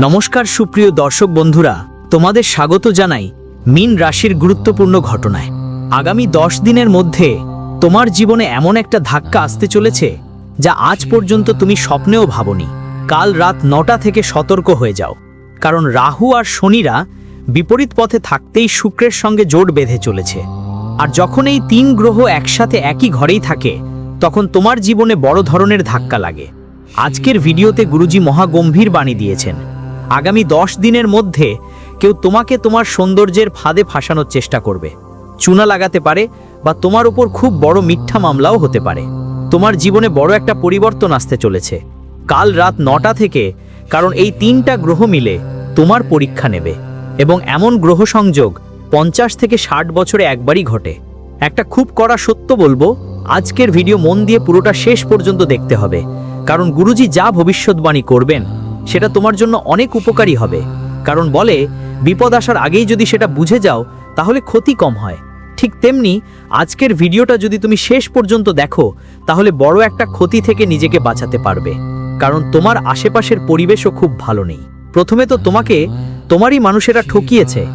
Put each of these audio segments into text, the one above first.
নমস্কার সুপ্রিয় দর্শক বন্ধুরা, তোমাদের স্বাগত জানাই মিন রাশির গুরুত্বপূর্ণ ঘটনায়। আগামী দশ দিনের মধ্যে তোমার জীবনে এমন একটা ধাক্কা আসতে চলেছে যা আজ পর্যন্ত তুমি স্বপ্নেও ভাবনি। কাল রাত নটা থেকে সতর্ক হয়ে যাও। কারণ রাহু আর শনিরা বিপরীত পথে থাকতেই শুক্রের সঙ্গে জোট বেঁধে চলেছে। আর যখন এই তিন গ্রহ একসাথে একই ঘরেই থাকে, তখন তোমার জীবনে বড় ধরনের ধাক্কা লাগে। আজকের ভিডিওতে গুরুজি মহাগম্ভীর বাণী দিয়েছেন। আগামী দশ দিনের মধ্যে কেউ তোমাকে তোমার সৌন্দর্যের ফাঁদে ফাঁসানোর চেষ্টা করবে। চুনা লাগাতে পারে বা তোমার উপর খুব বড় মিথ্যা মামলাও হতে পারে। তোমার জীবনে বড় একটা পরিবর্তন আসতে চলেছে। কাল রাত নটা থেকে কারণ এই তিনটা গ্রহ মিলে তোমার পরীক্ষা নেবে এবং এমন গ্রহ সংযোগ পঞ্চাশ থেকে ষাট বছরে একবারই ঘটে। একটা খুব কড়া সত্য বলব, আজকের ভিডিও মন দিয়ে পুরোটা শেষ পর্যন্ত দেখতে হবে। কারণ গুরুজি যা ভবিষ্যৎবাণী করবেন সেটা তোমার জন্য অনেক উপকারী হবে। কারণ বলে, বিপদ আসার আগেই যদি সেটা বুঝে যাও, তাহলে ক্ষতি কম হয়। ঠিক তেমনি, আজকের ভিডিওটা যদি তুমি শেষ পর্যন্ত দেখো, তাহলে বড় একটা ক্ষতি থেকে নিজেকে বাঁচাতে পারবে। কারণ তোমার আশেপাশের পরিবেশও খুব ভালো নেই। প্রথমে তো তোমাকে, তোমারই মানুষেরা ঠকিয়েছে।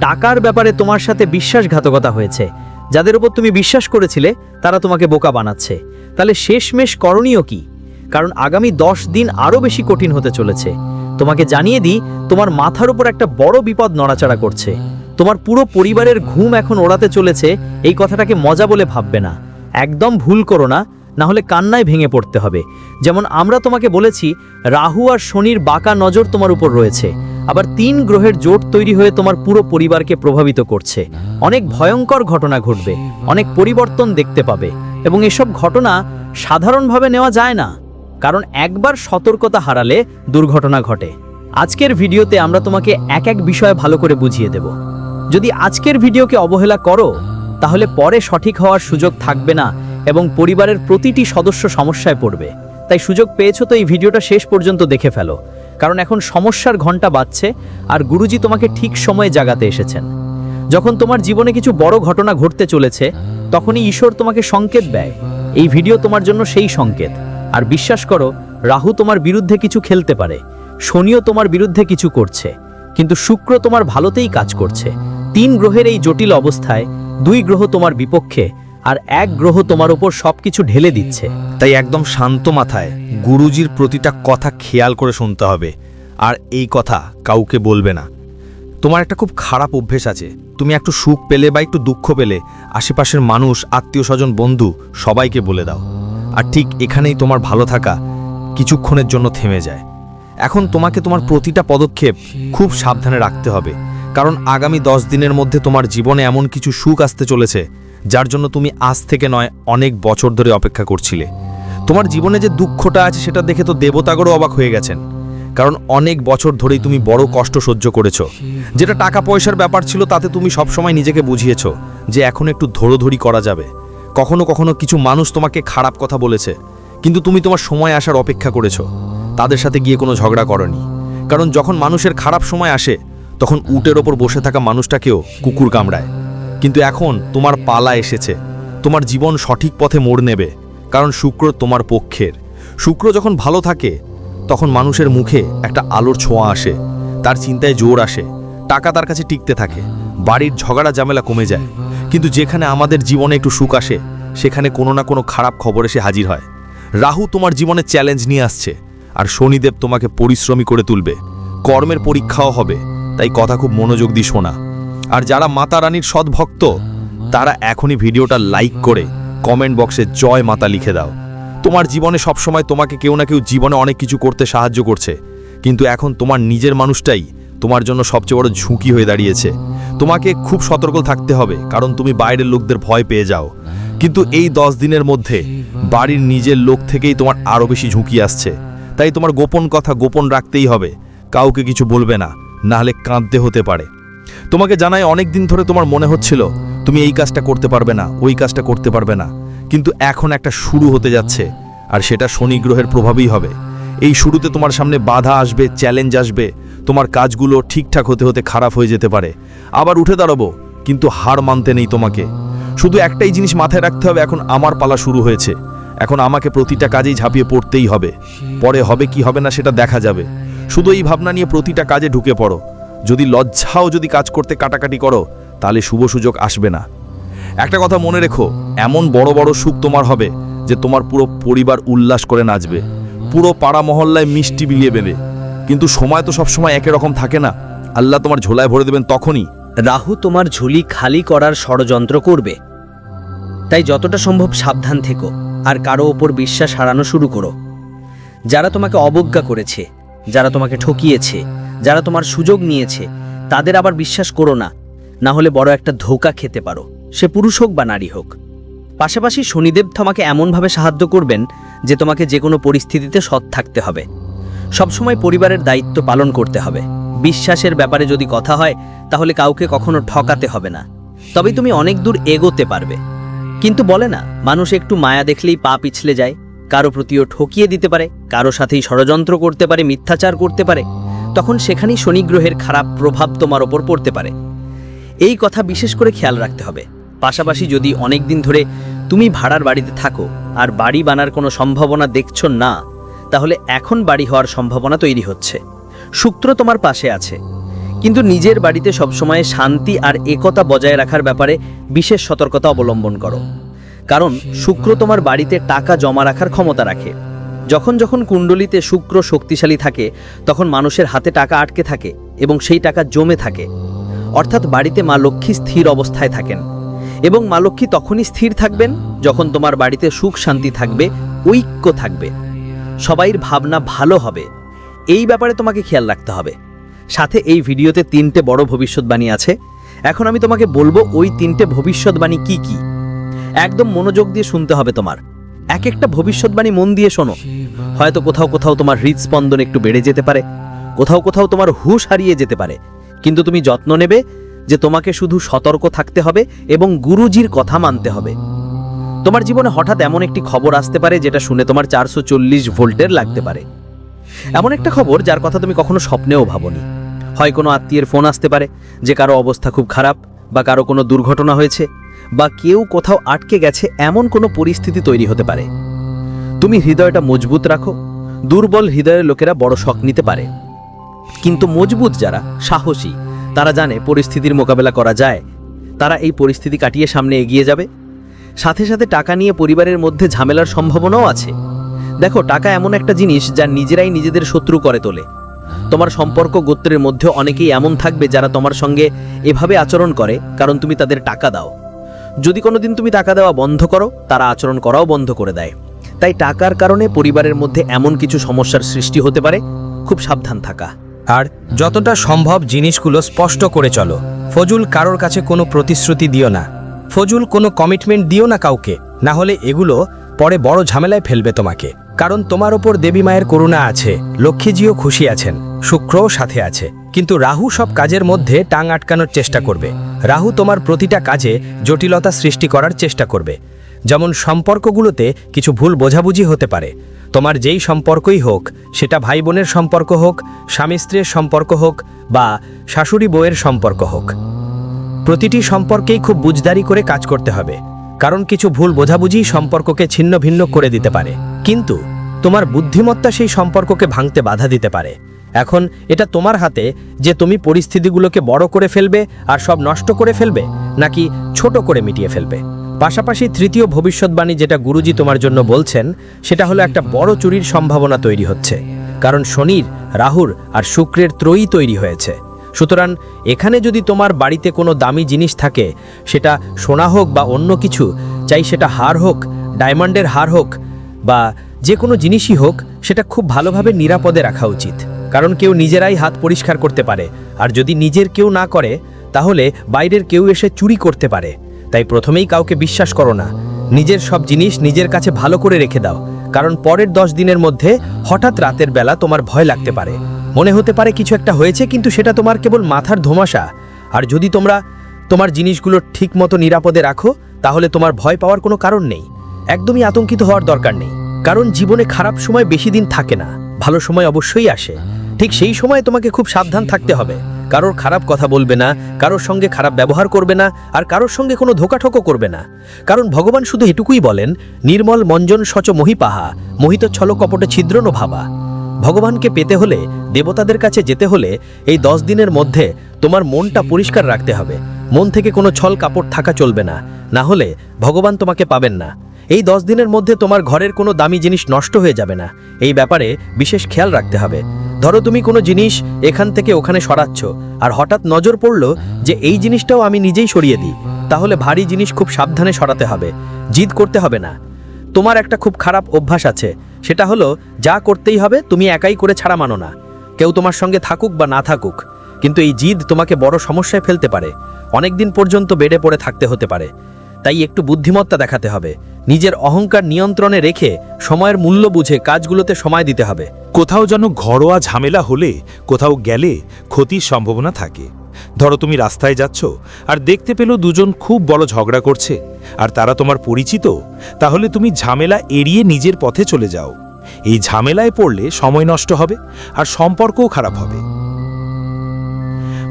টাকার ব্যাপারে তোমার সাথে বিশ্বাসঘাতকতা হয়েছে। যাদের উপর তুমি বিশ্বাস করেছিলে, তারা তোমাকে বোকা বানাচ্ছে। তাহলে শেষমেশ করণীয় কি? কারণ আগামী দশ দিন আরও বেশি কঠিন হতে চলেছে। তোমাকে জানিয়ে দিই, তোমার মাথার উপর একটা বড় বিপদ নড়াচড়া করছে। তোমার পুরো পরিবারের ঘুম এখন ওড়াতে চলেছে, এই কথাটাকে মজা বলে ভাববে না। একদম ভুল করো না না হলে কান্নায় ভেঙে পড়তে হবে। যেমন আমরা তোমাকে বলেছি, রাহু আর শনির বাঁকা নজর তোমার উপর রয়েছে। আবার তিন গ্রহের জোট তৈরি হয়ে তোমার পুরো পরিবারকে প্রভাবিত করছে। অনেক ভয়ঙ্কর ঘটনা ঘটবে, অনেক পরিবর্তন দেখতে পাবে। এবং এসব ঘটনা সাধারণভাবে নেওয়া যায় না। কারণ একবার সতর্কতা হারালে দুর্ঘটনা ঘটে। আজকের ভিডিওতে আমরা তোমাকে এক এক বিষয় ভালো করে বুঝিয়ে দেব। যদি আজকের ভিডিওকে অবহেলা করো, তাহলে পরে সঠিক হওয়ার সুযোগ থাকবে না এবং পরিবারের প্রতিটি সদস্য সমস্যায় পড়বে। তাই সুযোগ পেয়েছ তো এই ভিডিওটা শেষ পর্যন্ত দেখে ফেলো। কারণ এখন সমস্যার ঘণ্টা বাজছে আর গুরুজি তোমাকে ঠিক সময়ে জাগাতে এসেছেন। যখন তোমার জীবনে কিছু বড় ঘটনা ঘটতে চলেছে, তখনই ঈশ্বর তোমাকে সংকেত দেয়। এই ভিডিও তোমার জন্য সেই সংকেত। আর বিশ্বাস করো, রাহু তোমার বিরুদ্ধে কিছু খেলতে পারে, শনিও তোমার বিরুদ্ধে কিছু করছে, কিন্তু শুক্র তোমার ভালোতেই কাজ করছে। তিন গ্রহের এই জটিল অবস্থায় দুই গ্রহ তোমার বিপক্ষে আর এক গ্রহ তোমার উপর সবকিছু ঢেলে দিচ্ছে। তাই একদম শান্ত মাথায় গুরুজির প্রতিটা কথা খেয়াল করে শুনতে হবে, আর এই কথা কাউকে বলবে না। তোমার একটা খুব খারাপ অভ্যেস আছে, তুমি একটু সুখ পেলে বা একটু দুঃখ পেলে, আশেপাশের মানুষ আত্মীয় স্বজন বন্ধু সবাইকে বলে দাও। আর ঠিক এখানেই তোমার ভালো থাকা কিছুক্ষণের জন্য থেমে যায়। এখন তোমাকে তোমার প্রতিটা পদক্ষেপ খুব সাবধানে রাখতে হবে, কারণ আগামী দশ দিনের মধ্যে তোমার জীবনে এমন কিছু সুখ আসতে চলেছে, যার জন্য তুমি আজ থেকে নয়, অনেক বছর ধরে অপেক্ষা করছিলে। তোমার জীবনে যে দুঃখটা আছে সেটা দেখে তো দেবতাগরও অবাক হয়ে গেছেন, কারণ অনেক বছর ধরেই তুমি বড় কষ্ট সহ্য করেছ। যেটা টাকা পয়সার ব্যাপার ছিল তাতে তুমি সবসময় নিজেকে বুঝিয়েছো যে এখন একটু ধরোধরি করা যাবে। কখনো কখনো কিছু মানুষ তোমাকে খারাপ কথা বলেছে, কিন্তু তুমি তোমার সময় আসার অপেক্ষা করেছ। তাদের সাথে গিয়ে কোনো ঝগড়া করনি। কারণ যখন মানুষের খারাপ সময় আসে, তখন উটের ওপর বসে থাকা মানুষটাকেও কুকুর কামড়ায়। কিন্তু এখন তোমার পালা এসেছে। তোমার জীবন সঠিক পথে মোড় নেবে, কারণ শুক্র তোমার পক্ষের। শুক্র যখন ভালো থাকে, তখন মানুষের মুখে একটা আলোর ছোঁয়া আসে। তার চিন্তায় জোর আসে। টাকা তার কাছে টিকতে থাকে। বাড়ির ঝগড়া ঝামেলা কমে যায়। কিন্তু যেখানে আমাদের জীবনে একটু সুখ আসে, সেখানে কোনো না কোনো খারাপ খবর এসে হাজির হয়। রাহু তোমার জীবনে চ্যালেঞ্জ নিয়ে আসছে, আর শনিদেব তোমাকে পরিশ্রমী করে তুলবে। কর্মের পরীক্ষাও হবে, তাই কথা খুব মনোযোগ দিয়ে শোনা। আর যারা মাতা রানীর সৎভক্ত তারা এখনই ভিডিওটা লাইক করে কমেন্ট বক্সে জয় মাতা লিখে দাও। তোমার জীবনে সবসময় তোমাকে কেউ না কেউ জীবনে অনেক কিছু করতে সাহায্য করছে, কিন্তু এখন তোমার নিজের মানুষটাই তোমার জন্য সবচেয়ে বড় ঝুঁকি হয়ে দাঁড়িয়েছে। তোমাকে খুব সতর্ক থাকতে হবে, কারণ তুমি বাইরের লোকদের ভয় পেয়ে যাও। কিন্তু এই দশ দিনের মধ্যে বাড়ির নিজের লোক থেকেই তোমার আরও বেশি ঝুঁকি আসছে। তাই তোমার গোপন কথা গোপন রাখতেই হবে, কাউকে কিছু বলবে না, নাহলে কাঁদতে হতে পারে। তোমাকে জানাই অনেক দিন ধরে তোমার মনে হচ্ছিল, তুমি এই কাজটা করতে পারবে না, ওই কাজটা করতে পারবে না। কিন্তু এখন একটা শুরু হতে যাচ্ছে, আর সেটা শনি গ্রহের প্রভাবেই হবে। এই শুরুতে তোমার সামনে বাধা আসবে, চ্যালেঞ্জ আসবে তোমার কাজগুলো ঠিকঠাক হতে হতে খারাপ হয়ে যেতে পারে। আবার উঠে দাঁড়াবো, কিন্তু হার মানতে নেই তোমাকে। শুধু একটাই জিনিস মাথায় রাখতে হবে, এখন আমার পালা শুরু হয়েছে। এখন আমাকে প্রতিটা কাজেই ঝাঁপিয়ে পড়তেই হবে। পরে হবে কি হবে না সেটা দেখা যাবে। শুধু এই ভাবনা নিয়ে প্রতিটা কাজে ঢুকে পড়ো। যদি লজ্জাও যদি কাজ করতে কাটাকাটি করো, তাহলে শুভ সুযোগ আসবে না। একটা কথা মনে রেখো, এমন বড় বড় সুখ তোমার হবে যে তোমার পুরো পরিবার উল্লাস করে নাচবে। পুরো পাড়া মহল্লায় মিষ্টি বিলিয়ে দেবে। কিন্তু সময় তো সবসময় একই রকম থাকে না। আল্লাহ তোমার ঝোলায় ভরে দেবেন তখনই। রাহু তোমার ঝুলি খালি করার ষড়যন্ত্র করবে। তাই যতটা সম্ভব সাবধান থেকো আর কারও ওপর বিশ্বাস হারানো শুরু করো। যারা তোমাকে অবজ্ঞা করেছে, যারা তোমাকে ঠকিয়েছে, যারা তোমার সুযোগ নিয়েছে, তাদের আবার বিশ্বাস করো না না হলে বড় একটা ধোকা খেতে পারো। সে পুরুষ হোক বা নারী হোক। পাশাপাশি শনিদেব তোমাকে এমনভাবে সাহায্য করবেন যে তোমাকে যে কোনো পরিস্থিতিতে সৎ থাকতে হবে। সবসময় পরিবারের দায়িত্ব পালন করতে হবে। বিশ্বাসের ব্যাপারে যদি কথা হয়, তাহলে কাউকে কখনো ঠকাতে হবে না। তবে তুমি অনেক দূর এগোতে পারবে। কিন্তু বলে না, মানুষ একটু মায়া দেখলেই পা পিছলে যায়। কারও প্রতিও ঠকিয়ে দিতে পারে, কারও সাথেই ষড়যন্ত্র করতে পারে, মিথ্যাচার করতে পারে। তখন সেখানেই শনি গ্রহের খারাপ প্রভাব তোমার ওপর পড়তে পারে। এই কথা বিশেষ করে খেয়াল রাখতে হবে। পাশাপাশি যদি অনেক দিন ধরে তুমি ভাড়ার বাড়িতে থাকো, আর বাড়ি বানার কোনো সম্ভাবনা দেখছ না তাহলে এখন বাড়ি হওয়ার সম্ভাবনা তৈরি হচ্ছে। শুক্র তোমার পাশে আছে। কিন্তু নিজের বাড়িতে সবসময় শান্তি আর একতা বজায় রাখার ব্যাপারে বিশেষ সতর্কতা অবলম্বন করো। কারণ শুক্র তোমার বাড়িতে টাকা জমা রাখার ক্ষমতা রাখে। যখন যখন কুণ্ডলিতে শুক্র শক্তিশালী থাকে, তখন মানুষের হাতে টাকা আটকে থাকে এবং সেই টাকা জমে থাকে। অর্থাৎ বাড়িতে মা লক্ষ্মী স্থির অবস্থায় থাকেন। এবং মা লক্ষ্মী তখনই স্থির থাকবেন যখন তোমার বাড়িতে সুখ শান্তি থাকবে, ঐক্য থাকবে। সবাইর ভাবনা ভালো হবে। এই ব্যাপারে তোমাকে খেয়াল রাখতে হবে। সাথে এই ভিডিওতে তিনটে বড় ভবিষ্যৎবাণী আছে। এখন আমি তোমাকে বলব ওই তিনটে ভবিষ্যৎবাণী কি কি। একদম মনোযোগ দিয়ে শুনতে হবে তোমার। এক একটা ভবিষ্যৎবাণী মন দিয়ে শোনো। হয়তো কোথাও কোথাও তোমার হৃদস্পন্দন একটু বেড়ে যেতে পারে। কোথাও কোথাও তোমার হুশ হারিয়ে যেতে পারে। কিন্তু তুমি যত্ন নেবে যে তোমাকে শুধু সতর্ক থাকতে হবে এবং গুরুজির কথা মানতে হবে। তোমার জীবনে হঠাৎ এমন একটি খবর আসতে পারে যেটা শুনে তোমার চারশো চল্লিশ ভোল্টের লাগতে পারে। এমন একটা খবর যার কথা তুমি কখনো স্বপ্নেও ভাবনি। হয় কোনো আত্মীয়ের ফোন আসতে পারে যে কারও অবস্থা খুব খারাপ বা কারও কোনো দুর্ঘটনা হয়েছে বা কেউ কোথাও আটকে গেছে এমন কোনো পরিস্থিতি তৈরি হতে পারে। তুমি হৃদয়টা মজবুত রাখো, দুর্বল হৃদয়ের লোকেরা বড় শখ নিতে পারে। কিন্তু মজবুত যারা, সাহসী, তারা জানে পরিস্থিতির মোকাবেলা করা যায়। তারা এই পরিস্থিতি কাটিয়ে সামনে এগিয়ে যাবে। সাথে সাথে টাকা নিয়ে পরিবারের মধ্যে ঝামেলার সম্ভাবনাও আছে। দেখো, টাকা এমন একটা জিনিস যা নিজেরাই নিজেদের শত্রু করে তোলে। তোমার সম্পর্ক গোত্রের মধ্যে অনেকেই এমন থাকবে যারা তোমার সঙ্গে এভাবে আচরণ করে কারণ তুমি তাদের টাকা দাও। যদি কোনোদিন তুমি টাকা দেওয়া বন্ধ করো, তারা আচরণ করাও বন্ধ করে দেয়। তাই টাকার কারণে পরিবারের মধ্যে এমন কিছু সমস্যার সৃষ্টি হতে পারে। খুব সাবধান থাকা। আর যতটা সম্ভব জিনিসগুলো স্পষ্ট করে চলো। ফজুল, কারোর কাছে কোনো প্রতিশ্রুতি দিও না। ফজুল কোনো কমিটমেন্ট দিও না কাউকে, না হলে এগুলো পরে বড় ঝামেলায় ফেলবে তোমাকে। কারণ তোমার ওপর দেবী মায়ের করুণা আছে, লক্ষ্মীজিও খুশি আছেন, শুক্রও সাথে আছে। কিন্তু রাহু সব কাজের মধ্যে টাং আটকানোর চেষ্টা করবে। রাহু তোমার প্রতিটা কাজে জটিলতা সৃষ্টি করার চেষ্টা করবে। যেমন সম্পর্কগুলোতে কিছু ভুল বোঝাবুঝি হতে পারে। তোমার যেই সম্পর্কই হোক, সেটা ভাই বোনের সম্পর্ক হোক স্বামী স্ত্রীর সম্পর্ক হোক বা শাশুড়ি বউয়ের সম্পর্ক হোক। প্রতিটি সম্পর্কেই খুব বুঝদারি করে কাজ করতে হবে। কারণ কিছু ভুল বোঝাবুঝি সম্পর্ককে ছিন্ন ভিন্ন করে দিতে পারে। কিন্তু তোমার বুদ্ধিমত্তা সেই সম্পর্ককে ভাঙতে বাধা দিতে পারে। এখন এটা তোমার হাতে যে তুমি পরিস্থিতিগুলোকে বড় করে ফেলবে আর সব নষ্ট করে ফেলবে, নাকি ছোট করে মিটিয়ে ফেলবে। পাশাপাশি তৃতীয় ভবিষ্যৎবাণী যেটা গুরুজি তোমার জন্য বলছেন, সেটা হলো একটা বড় চুরির সম্ভাবনা তৈরি হচ্ছে। কারণ শনির, রাহুর আর শুক্রের ত্রয়ী তৈরি হয়েছে। সুতরাং এখানে যদি তোমার বাড়িতে কোনো দামি জিনিস থাকে, সেটা সোনা হোক বা অন্য কিছু, চাই সেটা হার হোক, ডায়মন্ডের হার হোক, বা যে কোনো জিনিসই হোক, সেটা খুব ভালোভাবে নিরাপদে রাখা উচিত। কারণ কেউ নিজেরাই হাত পরিষ্কার করতে পারে, আর যদি নিজের কেউ না করে, তাহলে বাইরের কেউ এসে চুরি করতে পারে। তাই প্রথমেই কাউকে বিশ্বাস করো না। নিজের সব জিনিস নিজের কাছে ভালো করে রেখে দাও। কারণ পরের দশ দিনের মধ্যে হঠাৎ রাতের বেলা তোমার ভয় লাগতে পারে। মনে হতে পারে কিছু একটা হয়েছে, কিন্তু সেটা তোমার কেবল মাথার ধোমাশা। আর যদি তোমরা তোমার জিনিসগুলো ঠিক মতো নিরাপদে রাখো, তাহলে তোমার ভয় পাওয়ার কোনো কারণ নেই। একদমই আতঙ্কিত হওয়ার দরকার নেই। কারণ জীবনে খারাপ সময় বেশি দিন থাকে না। ভালো সময় অবশ্যই আসে। ঠিক সেই সময় তোমাকে খুব সাবধান থাকতে হবে। কারোর খারাপ কথা বলবে না, কারোর সঙ্গে খারাপ ব্যবহার করবে না, আর কারোর সঙ্গে কোনো ধোকাঠকও করবে না। কারণ ভগবান শুধু এটুকুই বলেন, নির্মল মঞ্জন সচ মহিপাহা, মোহিত ছল কপটে ছিদ্র নো ভাবা। ভগবানকে পেতে হলে, দেবতাদের কাছে যেতে হলে এই দশ দিনের মধ্যে তোমার মনটা পরিষ্কার রাখতে হবে। মন থেকে কোনো ছল কাপড় থাকা চলবে না। না হলে ভগবান তোমাকে পাবেন না। এই দশ দিনের মধ্যে তোমার ঘরের কোনো দামি জিনিস নষ্ট হয়ে যাবে না। এই ব্যাপারে বিশেষ খেয়াল রাখতে হবে। ধরো তুমি কোনো জিনিস এখান থেকে ওখানে সরাচ্ছ, আর হঠাৎ নজর পড়ল যে এই জিনিসটাও আমি নিজেই সরিয়ে দিই। তাহলে ভারী জিনিস খুব সাবধানে সরাতে হবে। জিদ করতে হবে না। তোমার একটা খুব খারাপ অভ্যাস আছে। সেটা হলো, যা করতেই হবে তুমি একাই করে ছাড়া মানো না। কেউ তোমার সঙ্গে থাকুক বা না থাকুক, কিন্তু এই জিদ তোমাকে বড় সমস্যায় ফেলতে পারে। অনেক দিন পর্যন্ত বেডে পড়ে থাকতে হতে পারে। তাই একটু বুদ্ধিমত্তা দেখাতে হবে। নিজের অহংকার নিয়ন্ত্রণে রেখে সময়ের মূল্য বুঝে কাজগুলোতে সময় দিতে হবে। কোথাও যেন ঘরোয়া ঝামেলা হলে, কোথাও গেলে ক্ষতির সম্ভাবনা থাকে। ধরো তুমি রাস্তায় যাচ্ছ, আর দেখতে পেল দুজন খুব বড় ঝগড়া করছে, আর তারা তোমার পরিচিত, তাহলে তুমি ঝামেলা এড়িয়ে নিজের পথে চলে যাও। এই ঝামেলায় পড়লে সময় নষ্ট হবে, আর সম্পর্কও খারাপ হবে।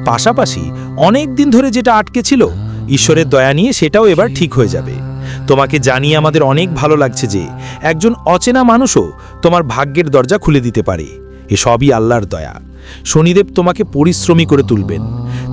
পাশাপাশি অনেক দিন ধরে যেটা আটকে ছিল, ঈশ্বরের দয়া নিয়ে সেটাও এবার ঠিক হয়ে যাবে। তোমাকে জানিয়ে আমাদের অনেক ভালো লাগছে যে, একজন অচেনা মানুষও তোমার ভাগ্যের দরজা খুলে দিতে পারে। এসবই আল্লাহর দয়া। শনিদেব তোমাকে পরিশ্রমী করে তুলবেন।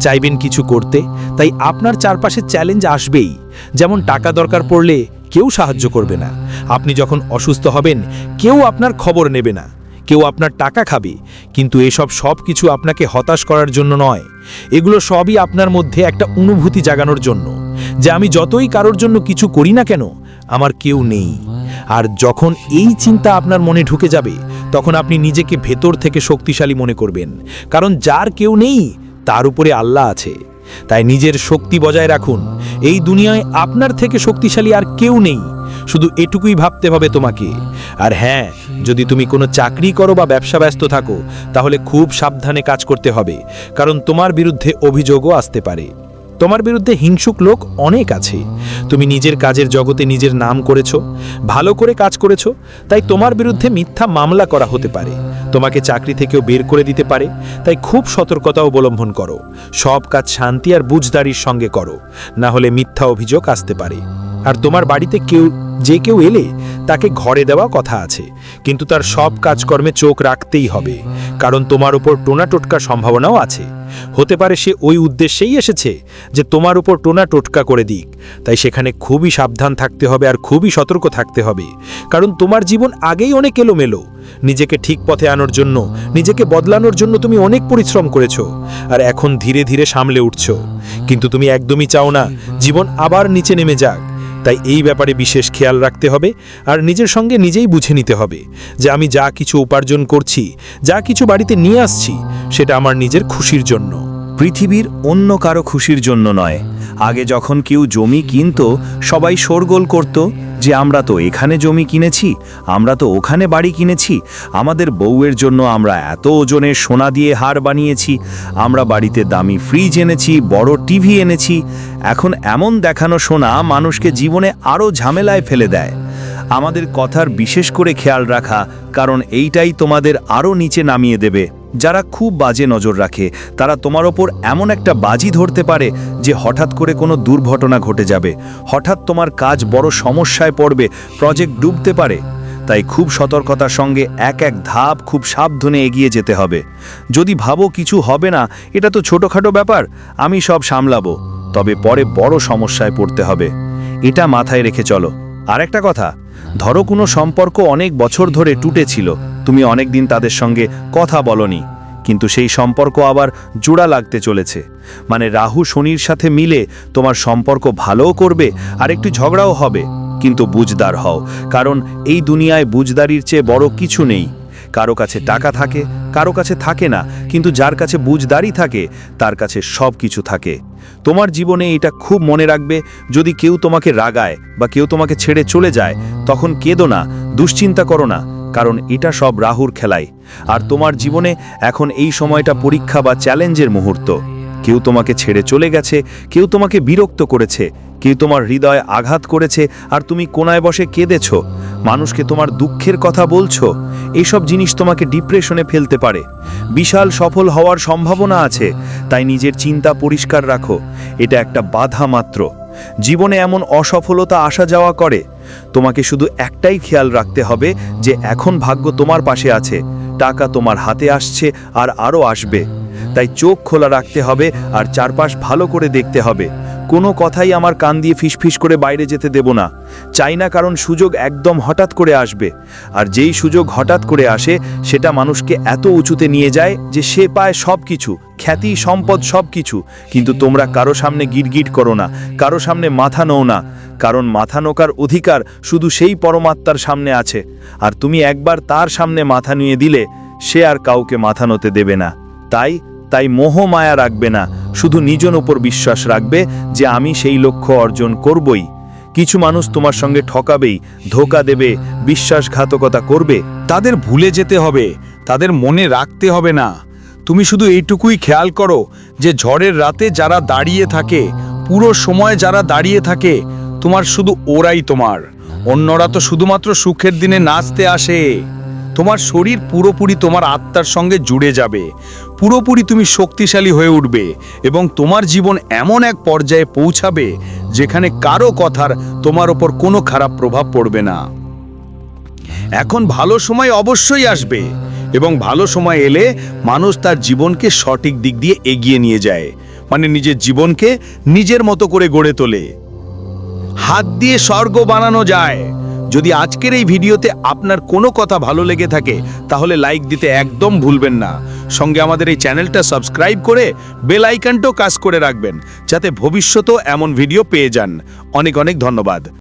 চাইবেন কিছু করতে, তাই আপনার চারপাশে চ্যালেঞ্জ আসবেই। যেমন টাকা দরকার পড়লে কেউ সাহায্য করবে না। আপনি যখন অসুস্থ হবেন, কেউ আপনার খবর নেবে না। কেউ আপনার টাকা খাবে। কিন্তু এসব সব কিছু আপনাকে হতাশ করার জন্য নয়। এগুলো সবই আপনার মধ্যে একটা অনুভূতি জাগানোর জন্য। যে আমি যতই কারোর জন্য কিছু করি না কেন, আমার কেউ নেই। আর যখন এই চিন্তা আপনার মনে ঢুকে যাবে, তখন আপনি নিজেকে ভেতর থেকে শক্তিশালী মনে করবেন। কারণ যার কেউ নেই তার উপরে আল্লাহ আছে। তাই নিজের শক্তি বজায় রাখুন। এই দুনিয়ায় আপনার থেকে শক্তিশালী আর কেউ নেই। শুধু এটুকুই ভাবতে হবে তোমাকে। আর হ্যাঁ যদি তুমি কোনো চাকরি করো বা ব্যবসা ব্যস্ত থাকো, তাহলে খুব সাবধানে কাজ করতে হবে। কারণ তোমার বিরুদ্ধে অভিযোগও আসতে পারে। তোমার বিরুদ্ধে হিংসুক লোক অনেক আছে। তুমি নিজের কাজের জগতে নিজের নাম করেছ, ভালো করে কাজ করেছ, তাই তোমার বিরুদ্ধে মিথ্যা মামলা করা হতে পারে। তোমাকে চাকরি থেকেও বের করে দিতে পারে, তাই খুব সতর্কতা অবলম্বন করো। সব কাজ শান্তি আর বুঝদারির সঙ্গে করো, না হলে মিথ্যা অভিযোগ আসতে পারে। আর তোমার বাড়িতে কেউ, যে কেউ এলে তাকে ঘরে দেওয়া কথা আছে। কিন্তু তার সব কাজকর্মে চোখ রাখতেই হবে, কারণ তোমার উপর টোনা টোটকার সম্ভাবনাও আছে। হতে পারে সে ওই উদ্দেশ্যেই এসেছে যে তোমার উপর টোনা টোটকা করে দিক, তাই সেখানে খুবই সাবধান থাকতে হবে আর খুবই সতর্ক থাকতে হবে, কারণ তোমার জীবন আগেই অনেক এলোমেলো। নিজেকে ঠিক পথে আনার জন্য, নিজেকে বদলানোর জন্য তুমি অনেক পরিশ্রম করেছ, আর এখন ধীরে ধীরে সামলে উঠছো। কিন্তু তুমি একদমই চাও না, জীবন আবার নিচে নেমে যাক। তাই এই ব্যাপারে বিশেষ খেয়াল রাখতে হবে আর নিজের সঙ্গে নিজেই বুঝে নিতে হবে যে আমি যা কিছু উপার্জন করছি, যা কিছু বাড়িতে নিয়ে আসছি, সেটা আমার নিজের খুশির জন্য। পৃথিবীর অন্য কারও খুশির জন্য নয় আগে যখন কেউ জমি কিনতো, সবাই শোরগোল করত যে, আমরা তো এখানে জমি কিনেছি, আমরা তো ওখানে বাড়ি কিনেছি, আমাদের বউয়ের জন্য আমরা এত ওজনের সোনা দিয়ে হার বানিয়েছি, আমরা বাড়িতে দামি ফ্রিজ এনেছি, বড় টিভি এনেছি। এখন এমন দেখানো সোনা মানুষকে জীবনে আরও ঝামেলায় ফেলে দেয়। আমাদের কথার বিশেষ করে খেয়াল রাখা, কারণ এইটাই তোমাদের আরও নিচে নামিয়ে দেবে। যারা খুব বাজে নজর রাখে, তারা তোমার ওপর এমন একটা বাজি ধরতে পারে যে হঠাৎ করে কোনো দুর্ঘটনা ঘটে যাবে। হঠাৎ তোমার কাজ বড় সমস্যায় পড়বে প্রজেক্ট ডুবতে পারে। তাই খুব সতর্কতার সঙ্গে এক এক ধাপ খুব সাবধানে এগিয়ে যেতে হবে। যদি ভাবো কিছু হবে না, এটা তো ছোটোখাটো ব্যাপার, আমি সব সামলাবো। তবে পরে বড় সমস্যায় পড়তে হবে। এটা মাথায় রেখে চলো। আরেকটা কথা, ধরো কোনো সম্পর্ক অনেক বছর ধরে টুটেছিল তুমি অনেক দিন তাদের সঙ্গে কথা বলনি, কিন্তু সেই সম্পর্ক আবার জোড়া লাগতে চলেছে। মানে রাহু শনির সাথে মিলে তোমার সম্পর্ক ভালোও করবে আর একটু ঝগড়াও হবে, কিন্তু বুঝদার হও, কারণ এই দুনিয়ায় বুঝদারির চেয়ে বড় কিছু নেই। কারও কাছে টাকা থাকে, কারও কাছে থাকে না, কিন্তু যার কাছে বুঝদারি থাকে, তার কাছে সব কিছু থাকে। তোমার জীবনে এটা খুব মনে রাখবে, যদি কেউ তোমাকে রাগায় বা কেউ তোমাকে ছেড়ে চলে যায়, তখন কেঁদো না, দুশ্চিন্তা করো না। কারণ এটা সব রাহুর খেলাই। আর তোমার জীবনে এখন এই সময়টা পরীক্ষা বা চ্যালেঞ্জের মুহূর্ত। কেউ তোমাকে ছেড়ে চলে গেছে, কেউ তোমাকে বিরক্ত করেছে, কেউ তোমার হৃদয় আঘাত করেছে, আর তুমি কোনায় বসে কেঁদেছ। মানুষকে তোমার দুঃখের কথা বলছো এইসব জিনিস তোমাকে ডিপ্রেশনে ফেলতে পারে। বিশাল সফল হওয়ার সম্ভাবনা আছে, তাই নিজের চিন্তা পরিষ্কার রাখো, এটা একটা বাধা মাত্র। জীবনে এমন অসফলতা আসা যাওয়া করে। তোমাকে শুধু একটাই খেয়াল রাখতে হবে যে এখন ভাগ্য তোমার পাশে আছে, টাকা তোমার হাতে আসছে আর আরও আসবে। তাই চোখ খোলা রাখতে হবে আর চারপাশ ভালো করে দেখতে হবে। কোনো কথাই আমার কান দিয়ে ফিসফিস করে বাইরে যেতে দেব না। চাই না কারণ সুযোগ একদম হঠাৎ করে আসবে। আর যেই সুযোগ হঠাৎ করে আসে, সেটা মানুষকে এত উঁচুতে নিয়ে যায় যে সে পায় সব কিছু খ্যাতি, সম্পদ সব কিছু কিন্তু তোমরা কারও সামনে গিটগিট করো না, কারও সামনে মাথা নও না। কারণ মাথা নোকার অধিকার শুধু সেই পরমাত্মার সামনে আছে। আর তুমি একবার তার সামনে মাথা নিয়ে দিলে, সে আর কাউকে মাথা নোতে দেবে না। তাই তাই মোহ মায়া রাখবে না। শুধু নিজন ওপর বিশ্বাস রাখবে যে আমি সেই লক্ষ্য অর্জন করবই। কিছু মানুষ তোমার সঙ্গে ঠকাবেই, ধোকা দেবে, বিশ্বাসঘাতকতা করবে। তাদের ভুলে যেতে হবে, তাদের মনে রাখতে হবে না। তুমি শুধু এইটুকুই খেয়াল করো যে ঝড়ের রাতে যারা দাঁড়িয়ে থাকে, পুরো সময় যারা দাঁড়িয়ে থাকে, তোমার শুধু ওরাই তোমার। অন্যরা তো শুধুমাত্র সুখের দিনে নাচতে আসে। তোমার শরীর পুরোপুরি তোমার আত্মার সঙ্গে জুড়ে যাবে। পুরোপুরি তুমি শক্তিশালী হয়ে উঠবে এবং তোমার জীবন এমন এক পর্যায়ে পৌঁছাবে যেখানে কারও কথার তোমার ওপর কোনো খারাপ প্রভাব পড়বে না। এখন ভালো সময় অবশ্যই আসবে এবং ভালো সময় এলে মানুষ তার জীবনকে সঠিক দিক দিয়ে এগিয়ে নিয়ে যায় মানে নিজের জীবনকে নিজের মতো করে গড়ে তোলে। হাত দিয়ে স্বর্গ বানানো যায়। যদি আজকের এই ভিডিওতে আপনার কোনো কথা ভালো লেগে থাকে, তাহলে লাইক দিতে একদম ভুলবেন না। সঙ্গে আমাদের এই চ্যানেলটা সাবস্ক্রাইব করে বেল আইকনটাও কাজ করে রাখবেন, যাতে ভবিষ্যতেও এমন ভিডিও পেয়ে যান। অনেক অনেক ধন্যবাদ।